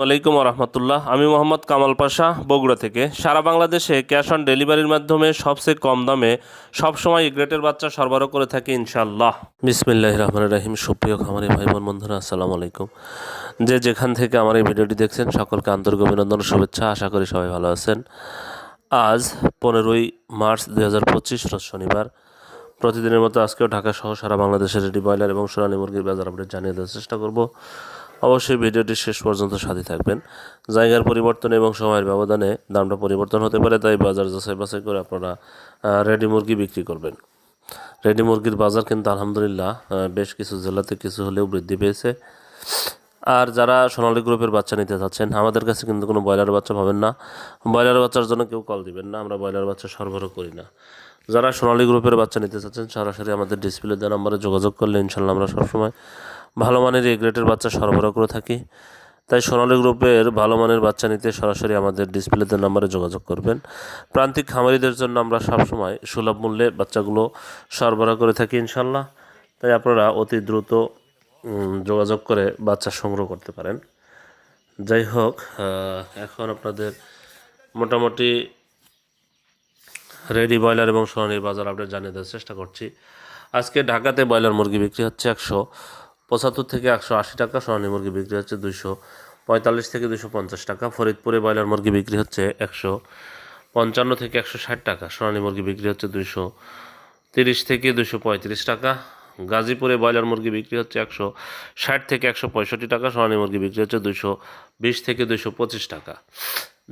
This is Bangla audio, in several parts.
ওয়ালাইকুম রহমতুল্লাহ আমি মোহাম্মদ কামাল পাশা, বগুড়া থেকে। সারা বাংলাদেশে ক্যাশ অন ডেলিভারির মাধ্যমে সবচেয়ে কম দামে সবসময় গ্রেটের বাচ্চা সরবরাহ করে থাকি ইনশাল্লাহ বিসমিল্লাহ রহমান রাহিম। সুপ্রিয় খামারি ভাই বোন বন্ধুরা, আসসালামু আলাইকুম। যে যেখান থেকে আমার এই ভিডিওটি দেখছেন, সকলকে আন্তরিক অভিনন্দন শুভেচ্ছা। আশা করি সবাই ভালো আছেন। আজ পনেরোই মার্চ দুই হাজার পঁচিশ শনিবার। প্রতিদিনের মতো আজকেও ঢাকা সহ সারা বাংলাদেশের রেডি ব্রয়লার এবং সোনালী মুরগির বাজার আপডেট জানিয়ে দেওয়ার চেষ্টা করব। অবশ্যই ভিডিওটি শেষ পর্যন্ত সাথে থাকবেন। জায়গার পরিবর্তন এবং সময়ের ব্যবধানে দামটা পরিবর্তন হতে পারে, তাই বাজার যাচাই বাছাই করে আপনারা রেডি মুরগি বিক্রি করবেন। রেডি মুরগির বাজার কিন্তু আলহামদুলিল্লাহ বেশ কিছু জেলাতে কিছু হলেও বৃদ্ধি পেয়েছে। আর যারা সোনালী গ্রুপের বাচ্চা নিতে চাচ্ছেন, আমাদের কাছে কিন্তু কোনো ব্রয়লার বাচ্চা পাবেন না। ব্রয়লার বাচ্চার জন্য কেউ কল দিবেন না, আমরা ব্রয়লার বাচ্চা সরবরাহ করি না। যারা সোনালী গ্রুপের বাচ্চা নিতে চাচ্ছেন, সরাসরি আমাদের ডিসপ্লে দেওয়া নম্বরে যোগাযোগ করলে ইনশাল্লাহ আমরা সবসময় ভালো মানের এই গ্রেটের বাচ্চা সরবরাহ করে থাকি। তাই সোনালী গ্রুপের ভালো মানের বাচ্চা নিতে সরাসরি আমাদের ডিসপ্লেতে নাম্বারে যোগাযোগ করবেন। প্রান্তিক খামারিদের জন্য আমরা সবসময় সুলভ মূল্যে বাচ্চাগুলো সরবরাহ করে থাকি ইনশাল্লাহ তাই আপনারা অতি দ্রুত যোগাযোগ করে বাচ্চা সংগ্রহ করতে পারেন। যাই হোক এখন আপনাদের মোটামুটি রেডি ব্রয়লার এবং সোনালির বাজার আপডেট জানিয়ে দেওয়ার চেষ্টা করছি। আজকে ঢাকাতে ব্রয়লার মুরগি বিক্রি হচ্ছে একশো। পঁচাত্তর থেকে একশো আশি টাকা, সোনালী মুরগি বিক্রি হচ্ছে দুশো পঁয়তাল্লিশ থেকে দুশো পঞ্চাশ টাকা, ফরিদপুরে ব্রয়লার মুরগি বিক্রি হচ্ছে একশো পঞ্চান্ন থেকে একশো ষাট টাকা, সোনালী মুরগি বিক্রি হচ্ছে দুশো তিরিশ থেকে দুশো পঁয়ত্রিশ টাকা, গাজীপুরে ব্রয়লার মুরগি বিক্রি হচ্ছে একশো ষাট থেকে একশো পঁয়ষট্টি টাকা, সোনালী মুরগি বিক্রি হচ্ছে দুশো বিশ থেকে দুশো পঁচিশ টাকা।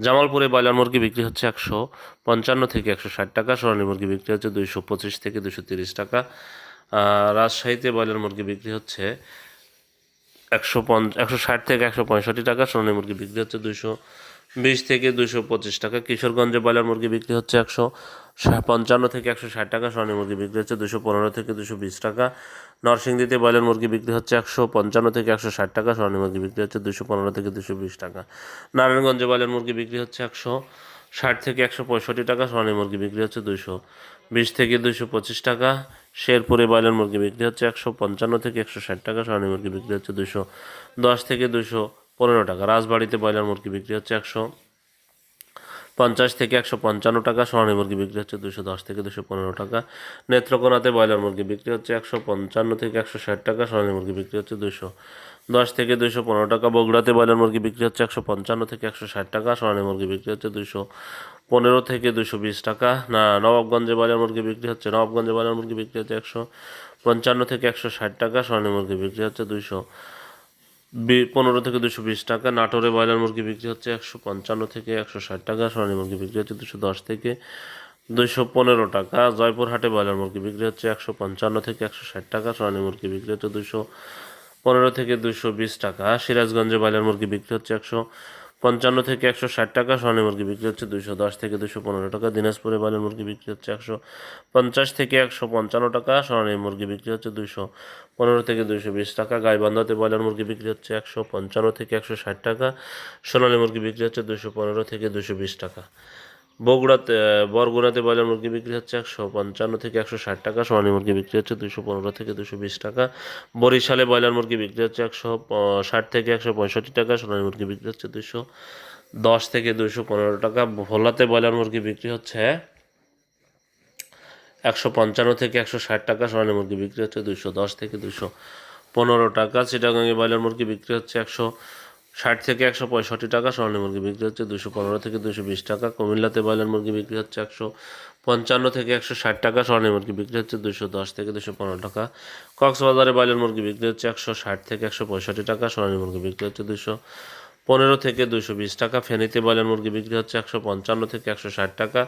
জামালপুরে ব্রয়লার মুরগি বিক্রি হচ্ছে একশো পঞ্চান্ন থেকে একশো ষাট টাকা, সোনালী মুরগি বিক্রি হচ্ছে দুইশো পঁচিশ থেকে দুশো তিরিশ টাকা রাজশাহীতে ব্রয়লার মুরগি বিক্রি হচ্ছে একশো পঞ্চ একশো ষাট থেকে একশো পঁয়ষট্টি টাকা, সোনালী মুরগি বিক্রি হচ্ছে দুশো বিশ থেকে দুশো পঁচিশ টাকা, কিশোরগঞ্জে ব্রয়লার মুরগি বিক্রি হচ্ছে একশো পঞ্চান্ন থেকে একশো ষাট টাকা, সোনালী মুরগি বিক্রি হচ্ছে দুশো পনেরো থেকে দুশো বিশ টাকা। নরসিংদীতে ব্রয়লার মুরগি বিক্রি হচ্ছে একশো পঞ্চান্ন থেকে একশো ষাট টাকা, সোনালী মুরগি বিক্রি হচ্ছে দুশো পনেরো থেকে দুশো বিশ টাকা। নারায়ণগঞ্জে ব্রয়লার মুরগি বিক্রি হচ্ছে একশো ষাট থেকে একশো পঁয়ষট্টি টাকা, সোনালী মুরগি বিক্রি হচ্ছে দুশো বিশ থেকে দুশো পঁচিশ টাকা শেরপুরে ব্রয়লার মুরগি বিক্রি হচ্ছে একশো পঞ্চান্ন থেকে একশো ষাট টাকা, সোনালী মুরগি বিক্রি হচ্ছে দুশো দশ থেকে দুশো পনেরো টাকা, রাজবাড়িতে ব্রয়লার মুরগি বিক্রি হচ্ছে একশো পঞ্চাশ থেকে একশো পঞ্চান্ন টাকা, সোনালী মুরগি বিক্রি হচ্ছে দুশো দশ থেকে দুশো পনেরো টাকা, নেত্রকোনাতে ব্রয়লার মুরগি বিক্রি হচ্ছে একশো পঞ্চান্ন থেকে একশো ষাট টাকা, সোনালী মুরগি বিক্রি হচ্ছে দুশো দশ থেকে দুশো পনেরো টাকা। বগুড়াতে ব্রয়লার মুরগি বিক্রি হচ্ছে একশো পঞ্চান্ন থেকে একশো ষাট টাকা। সোনালী মুরগি বিক্রি হচ্ছে দুশো পনেরো থেকে দুশো বিশ টাকা। না, নবাবগঞ্জে ব্রয়লার মুরগি বিক্রি হচ্ছে, নবাবগঞ্জে ব্রয়লার মুরগি বিক্রি হচ্ছে একশো পঞ্চান্ন থেকে একশো ষাট টাকা। সোনালী মুরগি বিক্রি হচ্ছে দুশো পনেরো থেকে দুশো বিশ টাকা। নাটোরে ব্রয়লার মুরগি বিক্রি হচ্ছে একশো পঞ্চান্ন থেকে একশো ষাট টাকা। সোনালী মুরগি বিক্রি হচ্ছে দুশো দশ থেকে দুশো পনেরো টাকা। জয়পুরহাটে ব্রয়লার মুরগি বিক্রি হচ্ছে একশো পঞ্চান্ন থেকে একশো ষাট টাকা। সোনালী মুরগি বিক্রি হচ্ছে দুশো পনেরো থেকে দুশো বিশ টাকা। সিরাজগঞ্জে ব্রয়লার মুরগি বিক্রি হচ্ছে একশো পঞ্চান্ন থেকে একশো ষাট টাকা, সোনালী মুরগি বিক্রি হচ্ছে দুশো দশ থেকে দুশো পনেরো টাকা, দিনাজপুরে ব্রয়লার মুরগি বিক্রি হচ্ছে একশো পঞ্চাশ থেকে একশো পঞ্চান্ন টাকা, সোনালী মুরগি বিক্রি হচ্ছে দুশো পনেরো থেকে দুশো বিশ টাকা, গাইবান্ধাতে ব্রয়লার মুরগি বিক্রি হচ্ছে একশো পঞ্চান্ন থেকে একশো ষাট টাকা, সোনালী মুরগি বিক্রি হচ্ছে দুশো পনেরো থেকে দুশো বিশ টাকা। বগুড়াতে বরগুনাতে ব্রয়লার মুরগি বিক্রি হচ্ছে একশো পঞ্চান্ন থেকে একশো ষাট টাকা, সোনালী মুরগি বিক্রি হচ্ছে দুশো পনেরো থেকে দুশো বিশ টাকা। বরিশালে ব্রয়লার মুরগি বিক্রি হচ্ছে একশো ষাট থেকে একশো পঁয়ষট্টি টাকা, সোনালী মুরগি বিক্রি হচ্ছে দুশো দশ থেকে দুশো পনেরো টাকা। ভোলাতে ব্রয়লার মুরগি বিক্রি হচ্ছে একশো পঞ্চান্ন থেকে একশো ষাট টাকা, সোনালী মুরগি বিক্রি হচ্ছে দুশো দশ থেকে দুশো পনেরো টাকা। চিটাগাঙে ব্রয়লার মুরগি বিক্রি হচ্ছে একশো ষাট থেকে একশো পঁয়ষট্টি টাকা সোনালী মুরগি বিক্রি হচ্ছে দুশো পনেরো থেকে দুশো বিশ টাকা, কুমিল্লাতে ব্রয়লার মুরগি বিক্রি হচ্ছে একশো পঞ্চান্ন থেকে একশো ষাট টাকা সোনালী মুরগি বিক্রি হচ্ছে দুশো দশ থেকে দুশো পনেরো টাকা। কক্সবাজারে ব্রয়লার মুরগি বিক্রি হচ্ছে একশো ষাট থেকে একশো পঁয়ষট্টি টাকা সোনালী মুরগি বিক্রি হচ্ছে দুশো পনেরো থেকে দুশো বিশ টাকা, ফেনীতে ব্রয়লার মুরগি বিক্রি হচ্ছে একশো পঞ্চান্ন থেকে একশো ষাট টাকা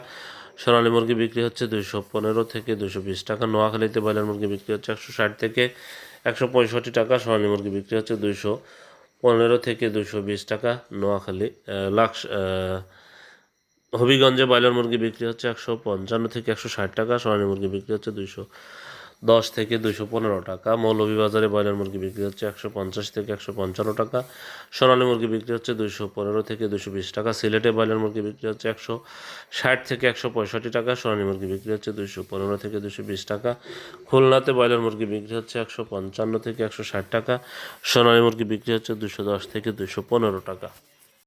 সোনালী মুরগি বিক্রি হচ্ছে দুশো পনেরো থেকে দুশো বিশ টাকা, নোয়াখালীতে ব্রয়লার মুরগি বিক্রি হচ্ছে একশো ষাট থেকে একশো পঁয়ষট্টি টাকা সোনালী মুরগি বিক্রি হচ্ছে দুশো পনেরো থেকে দুশো বিশ টাকা নোয়াখালী লাক্স হবিগঞ্জে ব্রয়লার মুরগি বিক্রি হচ্ছে একশো পঞ্চান্ন থেকে একশো ষাট টাকা, সোনালী মুরগি বিক্রি হচ্ছে দুশো দশ থেকে দুশো পনেরো টাকা। মৌলভীবাজারে ব্রয়লার মুরগি বিক্রি হচ্ছে একশো পঞ্চাশ থেকে একশো পঞ্চান্ন টাকা। সোনালী মুরগি বিক্রি হচ্ছে দুশো পনেরো থেকে দুশো বিশ টাকা। সিলেটে ব্রয়লার মুরগি বিক্রি হচ্ছে একশো ষাট থেকে একশো পঁয়ষট্টি টাকা। সোনালী মুরগি বিক্রি হচ্ছে দুশো পনেরো থেকে দুশো বিশ টাকা। খুলনাতে ব্রয়লার মুরগি বিক্রি হচ্ছে একশো পঞ্চান্ন থেকে একশো ষাট টাকা। সোনালী মুরগি বিক্রি হচ্ছে দুশো দশ থেকে দুশো পনেরো টাকা।